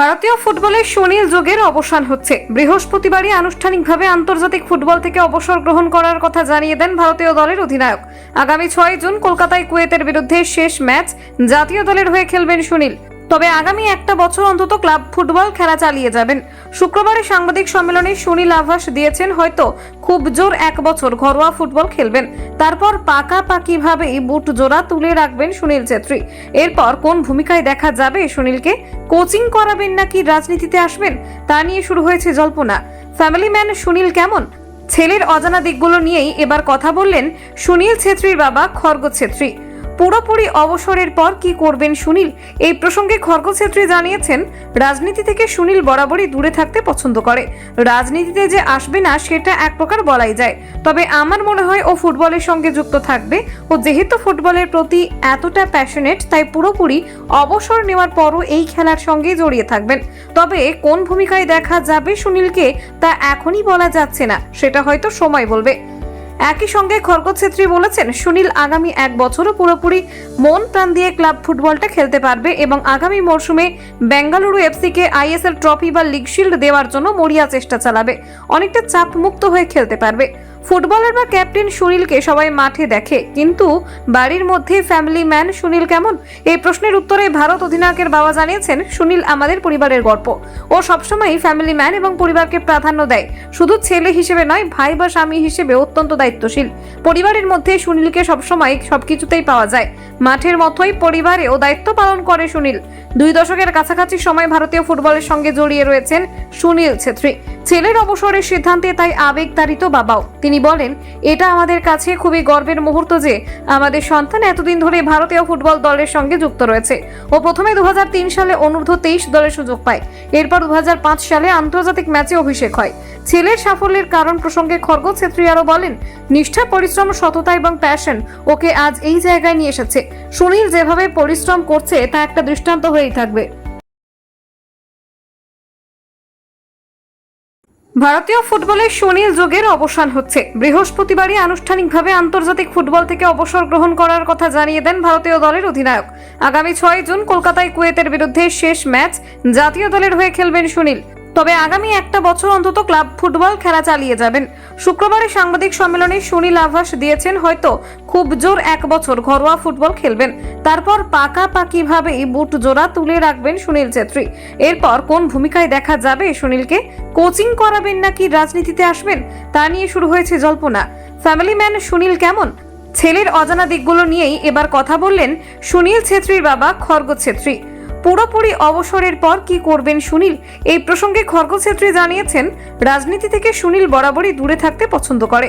ভারতীয় ফুটবলের সুনীল যুগের অবসান হচ্ছে। বৃহস্পতিবারই আনুষ্ঠানিকভাবে আন্তর্জাতিক ফুটবল থেকে অবসর গ্রহণ করার কথা জানিয়ে দেন ভারতীয় দলের অধিনায়ক। আগামী ছয় জুন কলকাতায় কুয়েতের বিরুদ্ধে শেষ ম্যাচ জাতীয় দলের হয়ে খেলবেন সুনীল। তবে আগামী একটা বছর অন্তত ক্লাব ফুটবল খেলা চালিয়ে যাবেন। শুক্রবারে সাংবাদিক সম্মেলনে সুনীল আভাস দিয়েছেন, হয়তো খুব জোর এক বছর ঘরোয়া ফুটবল খেলবেন। তারপর পাকাপাকিভাবেই বুট জোড়া তুলে রাখবেন সুনীল ছেত্রী। এরপর কোন ভূমিকায় দেখা যাবে সুনীলকে? কোচিং করাবেন নাকি রাজনীতিতে আসবেন? তা নিয়ে শুরু হয়েছে জল্পনা। ফ্যামিলি ম্যান সুনীল কেমন? ছেলের অজানা দিকগুলো নিয়েই এবার কথা বললেন সুনীল ছেত্রীর বাবা খর্গ ছেত্রী। পুরোপুরি অবসরের পর কি করবেন সুনীল? এই প্রসঙ্গে খর্গ ছেত্রী জানিয়েছেন, রাজনীতি থেকে সুনীল বরাবরই দূরে থাকতে পছন্দ করে। রাজনীতিতে যে আসবে না, সেটা এক প্রকার বলাই যায়। তবে আমার মনে হয় ও ফুটবলের সঙ্গে যুক্ত থাকবে। ও যেহেতু ফুটবলের প্রতি এতটা প্যাশনেট তাই পুরোপুরি অবসর নেওয়ার পরও এই খেলার সঙ্গে জড়িয়ে থাকবেন। তবে কোন ভূমিকায় দেখা যাবে সুনীলকে, তা এখনই বলা যাচ্ছে না। সেটা হয়তো সময় বলবে। একই সঙ্গে খড়গ ছেত্রী বলেছেন, সুনীল আগামী এক বছরও পুরোপুরি মন প্রাণ দিয়ে ক্লাব ফুটবলটা খেলতে পারবে এবং আগামী মরশুমে বেঙ্গালুরু এফসিকে আইএসএল ট্রফি বা লিগ শিল্ড দেওয়ার জন্য মরিয়া চেষ্টা চালাবে। অনেকটা চাপ মুক্ত হয়ে খেলতে পারবে। ফুটবলার বা ক্যাপ্টেন সুনীলকে সবাই মাঠে দেখে, কিন্তু বাড়ির মধ্যে ফ্যামিলি ম্যান সুনীল কেমন? এই প্রশ্নের উত্তরে ভারত অধিনায়কের বাবা জানিয়েছেন, সুনীল আমাদের পরিবারের গল্প। ও সবসময় ফ্যামিলি ম্যান এবং পরিবারকে প্রাধান্য দেয়। শুধু ছেলে হিসেবে নয়, ভাই বা স্বামী হিসেবে অত্যন্ত দায়িত্বশীল। পরিবারের মধ্যে সুনীলকে সবসময় সবকিছুতেই পাওয়া যায়। মাঠের মতোই পরিবারেও দায়িত্ব পালন করে সুনীল। দুই দশকের কাছাকাছি সময় ভারতীয় ফুটবলের সঙ্গে জড়িয়ে রয়েছেন সুনীল ছেত্রী। ছেলের অবসরের সিদ্ধান্তে তাই আবেগতাড়িত বাবাও। তিনি বলেন, এটা আমাদের কাছে খুবই গর্বের মুহূর্ত যে আমাদের সন্তান এতদিন ধরে ভারতীয় ফুটবল দলের সঙ্গে যুক্ত রয়েছে ও প্রথমে দুহাজার তিন সালে অনূর্ধ্ব তেইশ দলের সুযোগ পায়। এরপর দু হাজার পাঁচ সালে আন্তর্জাতিক ম্যাচে অভিষেক হয়। ছেলের সাফল্যের কারণ প্রসঙ্গে খর্গ ছেত্রী আরও বলেন, নিষ্ঠা, পরিশ্রম, সততা এবং প্যাশন ওকে আজ এই জায়গায় নিয়ে এসেছে। সুনীল যেভাবে পরিশ্রম করছে, তা একটা দৃষ্টান্ত হয়েই থাকবে। ভারতীয় ফুটবলের সুনীল যুগের অবসান হচ্ছে। বৃহস্পতিবারই আনুষ্ঠানিকভাবে আন্তর্জাতিক ফুটবল থেকে অবসর গ্রহণ করার কথা জানিয়ে দেন ভারতীয় দলের অধিনায়ক। আগামী ছয় জুন কলকাতায় কুয়েতের বিরুদ্ধে শেষ ম্যাচ জাতীয় দলের হয়ে খেলবেন সুনীল। তবে আগামী একটা বছর অন্তত ক্লাব ফুটবল খেলা চালিয়ে যাবেন। শুক্রবারে সাংবাদিক সম্মেলনে সুনীল আভাস দিয়েছেন হয়তো খুব জোর এক বছর ঘরোয়া ফুটবল খেলবেন। তারপর পাকা পাকাপাকিভাবেই বুট জোড়া তুলে রাখবেন সুনীল ছেত্রী। এরপর কোন ভূমিকায় দেখা যাবে সুনীলকে? কোচিং করাবেন নাকি রাজনীতিতে আসবেন? তা নিয়ে শুরু হয়েছে জল্পনা। ফ্যামিলি ম্যান সুনীল কেমন? ছেলের অজানা দিকগুলো নিয়েই এবার কথা বললেন সুনীল ছেত্রীর বাবা খর্গ ছেত্রী। পুরোপুরি অবসরের পর কি করবেন সুনীল? এই প্রসঙ্গে খর্গ ছেত্রী জানিয়েছেন, রাজনীতি থেকে সুনীল বরাবরই দূরে থাকতে পছন্দ করে।